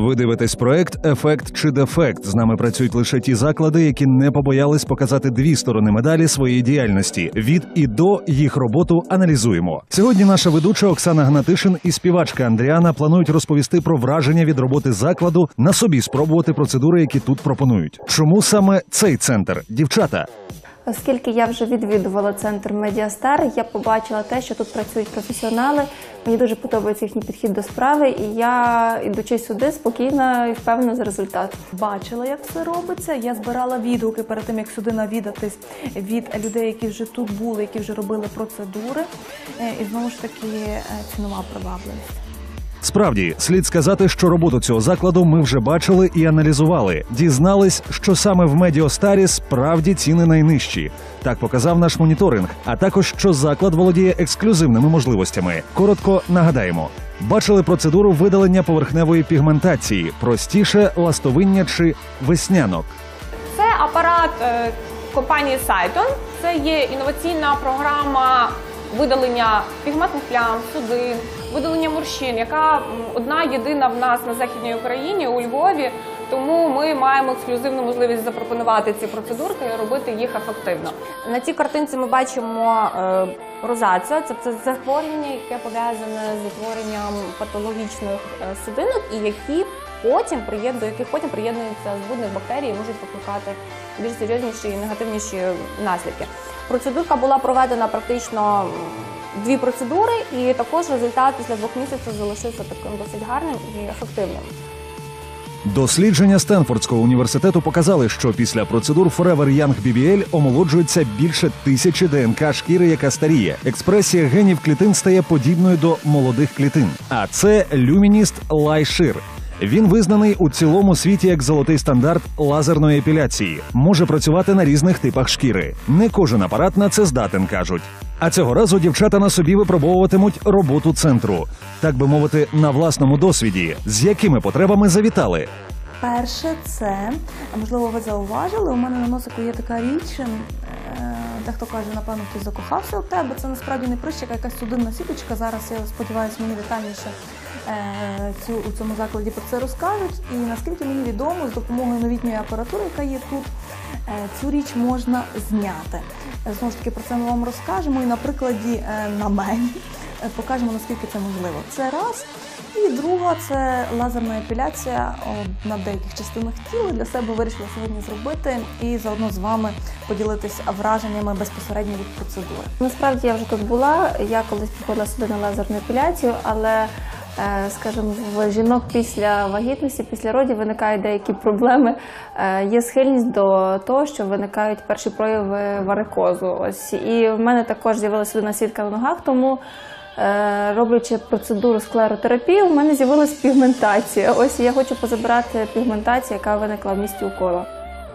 Ви дивитесь проект Ефект чи дефект. З нами працюють лише ті заклади, які не побоялись показати дві сторони медалі своєї діяльності. Від і до їх роботу аналізуємо. Сьогодні наша ведуча Оксана Гнатишин і співачка Андріана планують розповісти про враження від роботи закладу, на собі спробувати процедури, які тут пропонують. Чому саме цей центр? Дівчата, Оскільки я вже відвідувала центр Медіастар, я побачила те, що тут працюють професіонали. Мені дуже подобається їхній підхід до справи, і я, ідучи сюди, спокійна і впевнена за результат. Бачила, як все робиться. Я збирала відгуки перед тим, як сюди навідатись від людей, які вже тут були, які вже робили процедури. Е, І знову ж таки е, цінова привабливість. Справді, слід сказати, що роботу цього закладу ми вже бачили і аналізували. Дізнались, що саме в Медіостарі справді ціни найнижчі. Так показав наш моніторинг, а також що заклад володіє ексклюзивними можливостями. Коротко нагадаємо. Бачили процедуру видалення поверхневої пігментації, простіше ластовиння чи веснянок. Це апарат е, компанії Сайton. Це є інноваційна програма видалення пігментних плям, судин, видалення морщин, яка одна єдина в нас на західній Україні у Львові. Тому ми маємо ексклюзивну можливість запропонувати ці процедурки і робити їх ефективно. На цій картинці ми бачимо е, розацію. Це, це захворювання, яке пов'язане з утворенням патологічних е, судинок, і які потім приєд- яких потім приєднуються збудник бактерій і можуть викликати більш серйозніші і негативніші наслідки. Процедурка була проведена практично дві процедури, і також результат після двох місяців залишився таким досить гарним і ефективним. Дослідження Стенфордського університету показали, що після процедур Forever Young BBL омолоджується більше тисячі ДНК шкіри, яка старіє. Експресія генів клітин стає подібною до молодих клітин. А це люмініст Лайшир. Він визнаний у цілому світі як золотий стандарт лазерної епіляції. Може працювати на різних типах шкіри. Не кожен апарат на це здатен кажуть. А цього разу дівчата на собі випробовуватимуть роботу центру, так би мовити, на власному досвіді, з якими потребами завітали. Перше, це можливо, ви зауважили. У мене на носику є така річ. е, Дехто каже, напевно, хтось закохався у тебе. Це насправді не прищика, якась судинна сіточка. Зараз я сподіваюся, мені детальніше е, цю у цьому закладі про це розкажуть. І наскільки мені відомо, з допомогою новітньої апаратури, яка є тут, е, цю річ можна зняти. Знову ж таки, про це ми вам розкажемо і на прикладі е, на мені е, покажемо, наскільки це можливо. Це раз. І друга це лазерна епіляція на деяких частинах тіла. Для себе вирішила сьогодні зробити і заодно з вами поділитися враженнями безпосередньо від процедури. Насправді я вже тут була. Я колись приходила сюди на лазерну епіляцію, але скажімо, в жінок після вагітності, після родів виникають деякі проблеми. Е, Є схильність до того, що виникають перші прояви варикозу. Ось і в мене також з'явилася судинна сітка на ногах, тому. е, Роблячи процедуру склеротерапії, у мене з'явилася пігментація. Ось я хочу позабирати пігментацію, яка виникла в місті укола.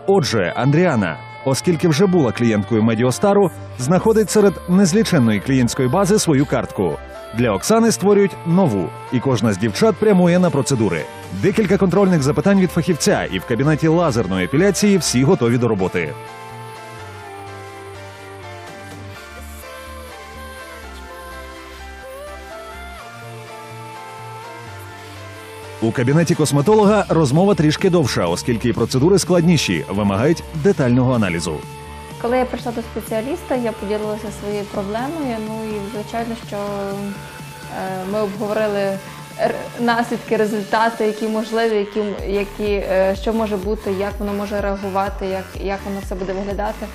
Отже, Андріана, оскільки вже була клієнткою Медіостару, знаходить серед незліченної клієнтської бази свою картку. Для Оксани створюють нову, і кожна з дівчат прямує на процедури. Декілька контрольних запитань від фахівця, і в кабінеті лазерної епіляції всі готові до роботи. У кабінеті косметолога розмова трішки довша, оскільки процедури складніші, вимагають детального аналізу. Коли я прийшла до спеціаліста, я поділилася своєю проблемою. Ну і звичайно, що е, ми обговорили наслідки, результати, які можливі, які, які, е, що може бути, як воно може реагувати, як, як воно все буде виглядати,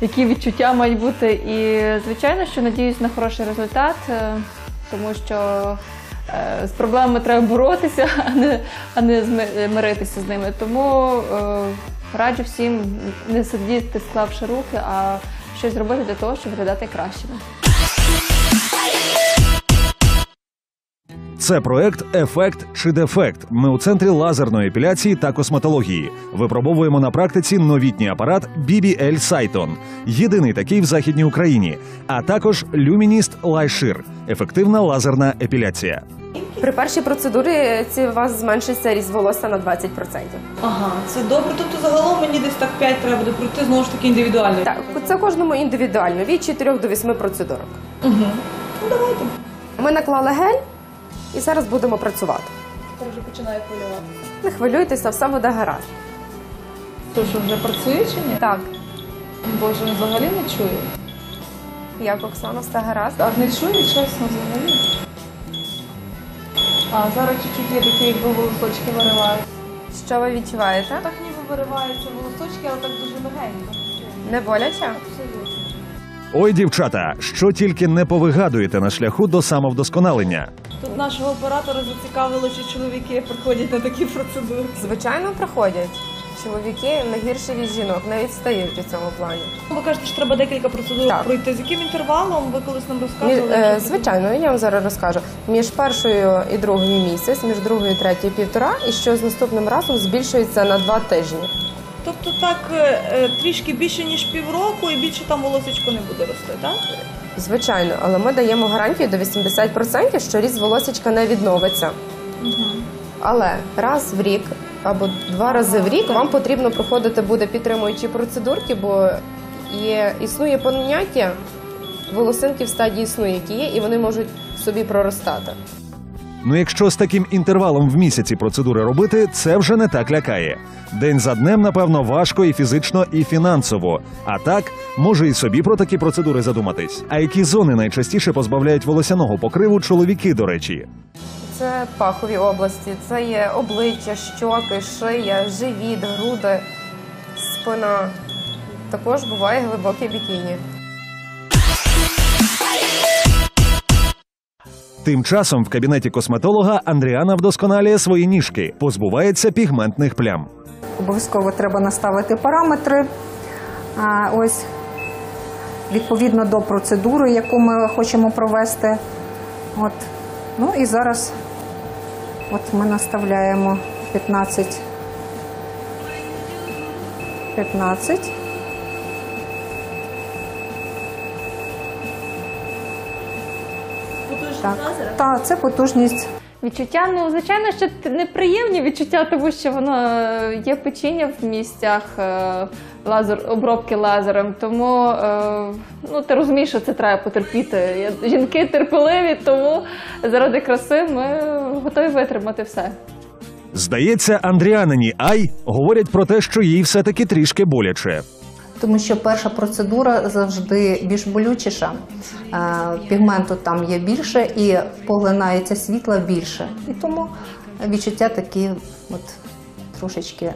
які відчуття мають бути. І звичайно, що надіюсь на хороший результат, е, тому що з проблемами треба боротися, а не, а не зми- миритися з ними. Тому раджу всім не сидіти, склавши руки, а щось робити для того, щоб виглядати кращими. Це проект Ефект чи дефект. Ми у центрі лазерної епіляції та косметології. Випробовуємо на практиці новітній апарат BBL Cyton. Єдиний такий в західній Україні, а також люмініст Лайшир ефективна лазерна епіляція. При першій процедурі ці у вас зменшиться ріст волосся на 20%. Ага, це добре. Тобто загалом мені десь так 5 треба буде пройти знову ж таки індивідуально. Так, це кожному індивідуально від 4 до 8 процедурок. Угу. Ну давайте. Ми наклали гель і зараз будемо працювати. Тепер вже починаю хвилювати. Не хвилюйтеся, все буде гаразд. То що вже працює чи ні? Так, Боже, взагалі не чую. як Оксана, все гаразд. А не чую, чесно, взагалі. А зараз чуть-чуть є такі, якби волосочки виривають. Що ви відчуваєте? Так ніби вириваються волосочки, але так дуже легенько. Не боляче? Абсолютно. Ой, дівчата, що тільки не повигадуєте на шляху до самовдосконалення. Тут нашого оператора зацікавило, що чоловіки приходять на такі процедури. Звичайно, приходять. Чоловіки не гірші від жінок, не відстають у цьому плані. Ви кажете, що треба декілька процедур Так. пройти. З яким інтервалом ви колись нам Мі- е, звичайно, я вам зараз розкажу. Між першою і другою місяць, між другою і третьою півтора, і що з наступним разом збільшується на два тижні. Тобто так е, е, трішки більше ніж півроку і більше там волосечко не буде рости, так? Звичайно, але ми даємо гарантію до 80%, що ріст волосечка не відновиться. Але раз в рік або два рази в рік вам потрібно проходити буде підтримуючі процедурки, бо є, існує поняття волосинки в стадії сну, які є, і вони можуть собі проростати. Ну, якщо з таким інтервалом в місяці процедури робити, це вже не так лякає. День за днем, напевно, важко і фізично, і фінансово. А так, може і собі про такі процедури задуматись. А які зони найчастіше позбавляють волосяного покриву чоловіки, до речі? Це пахові області, це є обличчя, щоки, шия, живіт, груди, спина. Також буває глибоке бікіні. Тим часом в кабінеті косметолога Андріана вдосконалює свої ніжки, позбувається пігментних плям. Обов'язково треба наставити параметри. А, ось відповідно до процедури, яку ми хочемо провести. От. Ну і зараз от ми наставляємо 15. 15. Так, так, це потужність Відчуття, ну звичайно, що неприємні відчуття, тому що воно е, є печіння в місцях е, лазер, обробки лазером. Тому е, ну, ти розумієш, що це треба потерпіти. Жінки терпеливі, тому заради краси ми готові витримати все. Здається, Андріанині Ай говорять про те, що їй все-таки трішки боляче. Тому що перша процедура завжди більш болючіша, Е, пігменту там є більше і поглинається світла більше. І тому відчуття такі от трошечки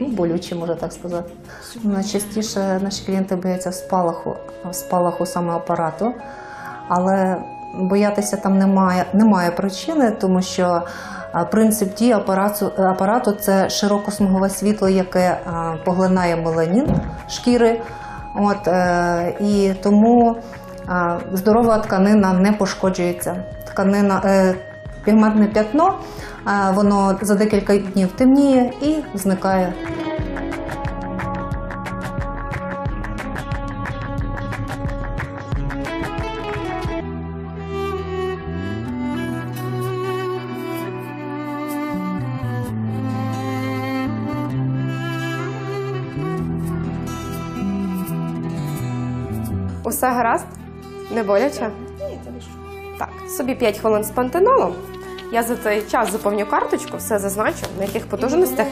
ну, болючі, можна так сказати. Найчастіше наші клієнти бояться спалаху, спалаху саме апарату, але боятися там немає, немає причини, тому що Принцип дії апарату, апарату це широкосмугове світло, яке поглинає меланін шкіри. От, е, і тому здорова тканина не пошкоджується. Тканина, е, пігментне п'ятно, воно за декілька днів темніє і зникає. Усе гаразд? Не боляче? Так, собі 5 хвилин з пантенолом. Я за цей час заповню карточку, все зазначу, на яких потужностях.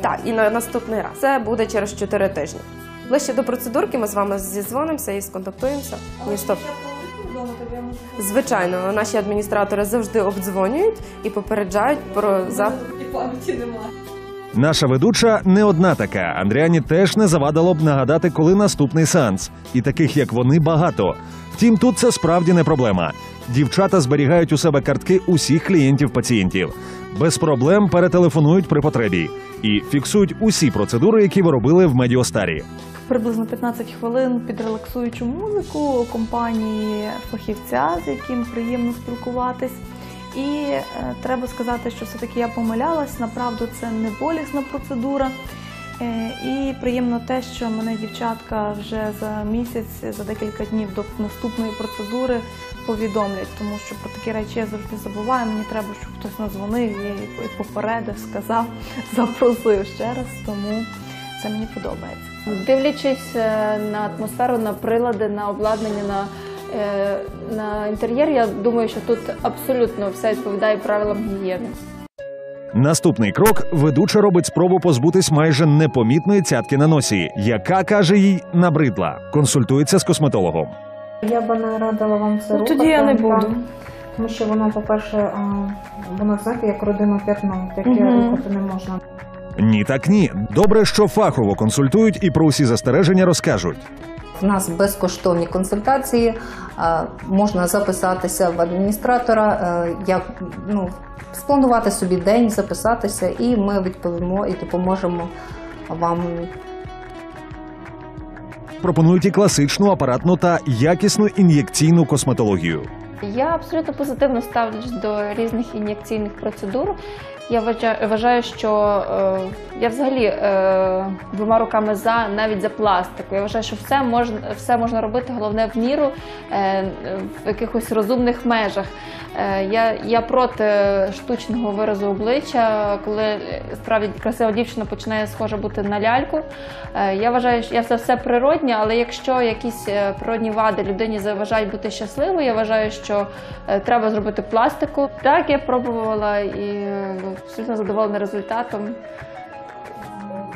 Так, і на наступний раз. Це буде через 4 тижні. Ближче до процедурки ми з вами зізвонимося і сконтактуємося. Ні, стоп. Звичайно, наші адміністратори завжди обдзвонюють і попереджають про за Наша ведуча не одна така. Андріані теж не завадило б нагадати, коли наступний сеанс. І таких, як вони, багато. Втім, тут це справді не проблема. Дівчата зберігають у себе картки усіх клієнтів-пацієнтів. Без проблем перетелефонують при потребі і фіксують усі процедури, які ви робили в медіостарі. приблизно 15 хвилин під релаксуючу музику компанії фахівця, з яким приємно спілкуватись. І е, треба сказати, що все-таки я помилялась. Направду це не болісна процедура. Е, і приємно те, що мене дівчатка вже за місяць, за декілька днів до наступної процедури повідомлять, тому що про такі речі я завжди забуваю. Мені треба, щоб хтось назвонив і попередив, сказав, запросив ще раз. Тому це мені подобається. Дивлячись е, на атмосферу, на прилади, на обладнання, на На інтер'єр я думаю, що тут абсолютно все відповідає правилам гігієни. Наступний крок ведуча робить спробу позбутись майже непомітної цятки на носі, яка каже їй набридла. Консультується з косметологом. Я би не радила вам це Ну, рухати. тоді я не буду. Тому що воно, по-перше, воно знаєте, як родинне п'ятно, яке Мгм. рухати не можна. Ні, так ні. Добре, що фахово консультують і про усі застереження розкажуть. В нас безкоштовні консультації. Е, Можна записатися в адміністратора, е, як ну, спланувати собі день, записатися, і ми відповімо і допоможемо вам Пропонують і класичну апаратну та якісну ін'єкційну косметологію. Я абсолютно позитивно ставлюсь до різних ін'єкційних процедур. Я вважаю, що е, я взагалі е, двома руками за навіть за пластику. Я вважаю, що все можна, все можна робити, головне в міру е, в якихось розумних межах. Е, я, я проти штучного виразу обличчя, коли справді красива дівчина починає схожа бути на ляльку. Е, я вважаю, що я це все природнє, але якщо якісь е, природні вади людині заважають бути щасливою, я вважаю, що е, треба зробити пластику. Так, я пробувала і е, абсолютно задоволена результатом.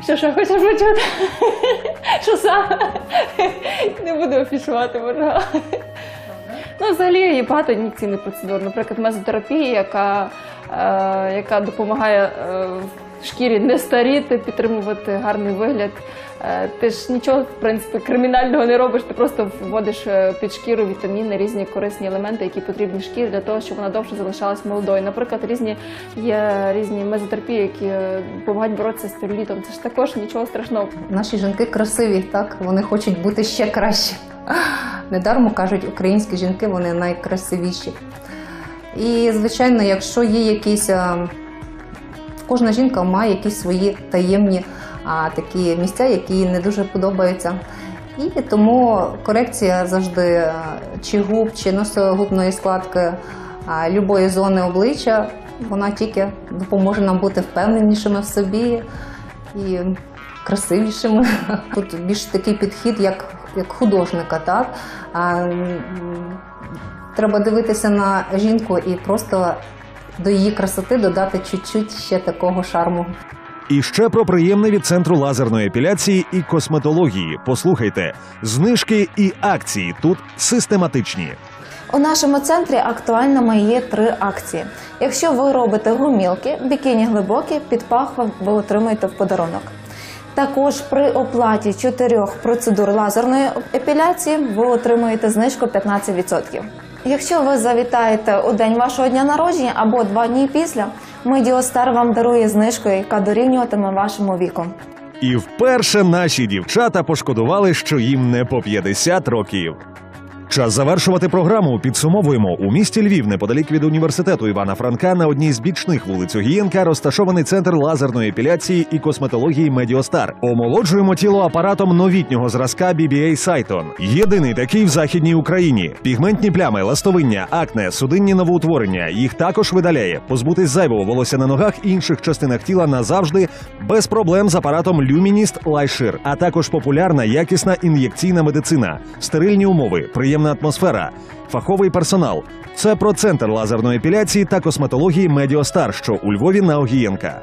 Що я хочеш почути? Що саме? Не буду афішувати, ворога. Ну, взагалі є багато ін'єкційних процедур. Наприклад, мезотерапія, яка, е, яка допомагає е, шкірі не старіти, підтримувати гарний вигляд. Е, ти ж нічого, в принципі, кримінального не робиш, ти просто вводиш е, під шкіру вітаміни, різні корисні елементи, які потрібні шкірі для того, щоб вона довше залишалась молодою. Наприклад, різні є різні мезотерапії, які е, допомагають боротися з целюлітом. Це ж також нічого страшного. Наші жінки красиві, так вони хочуть бути ще краще. Недармо кажуть, українські жінки вони найкрасивіші. І, звичайно, якщо є якісь. Кожна жінка має якісь свої таємні а, такі місця, які не дуже подобаються. І тому корекція завжди чи губ, чи носогубної складки любої зони обличчя, вона тільки допоможе нам бути впевненішими в собі і красивішими. Тут більш такий підхід, як, як художника, так? А, треба дивитися на жінку і просто до її красоти додати чуть-чуть ще такого шарму. І ще про приємне від центру лазерної епіляції і косметології. Послухайте, знижки і акції тут систематичні. У нашому центрі актуальними є три акції. Якщо ви робите гумілки, бікіні глибокі, під пахвом ви отримаєте в подарунок. Також при оплаті чотирьох процедур лазерної епіляції ви отримаєте знижку 15%. Якщо ви завітаєте у день вашого дня народження або два дні після, Медіостар вам дарує знижку, яка дорівнюватиме вашому віку. І вперше наші дівчата пошкодували, що їм не по 50 років. Час завершувати програму. Підсумовуємо у місті Львів, неподалік від університету Івана Франка, на одній з бічних вулиць Огієнка розташований центр лазерної епіляції і косметології Медіостар. Омолоджуємо тіло апаратом новітнього зразка BBA Сайтон. Єдиний такий в західній Україні. Пігментні плями, ластовиння, акне, судинні новоутворення. Їх також видаляє. Позбутись зайвого волосся на ногах і інших частинах тіла назавжди без проблем з апаратом Luminist Lifeshire, а також популярна якісна ін'єкційна медицина, стерильні умови, приємна атмосфера, фаховий персонал. Це про центр лазерної епіляції та косметології Медіостар, що у Львові на Огієнка.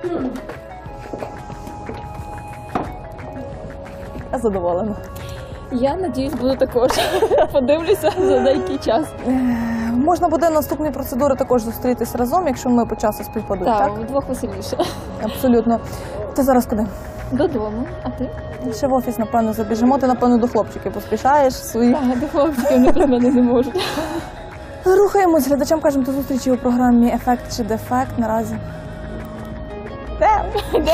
Я задоволена. Я надіюсь, буду також. Подивлюся за деякий час. Можна буде наступні процедури також зустрітись разом, якщо ми по часу співпадуть, так? Так, вдвох веселіше. Абсолютно. Ти зараз куди? Додому, а ти? Ще в офіс, напевно, забіжимо. Ти, напевно, до хлопчиків поспішаєш своїх. Так, до хлопчиків не без мене не можуть. Рухаємось, глядачам кажемо до зустрічі у програмі Ефект чи дефект наразі. Де? Де?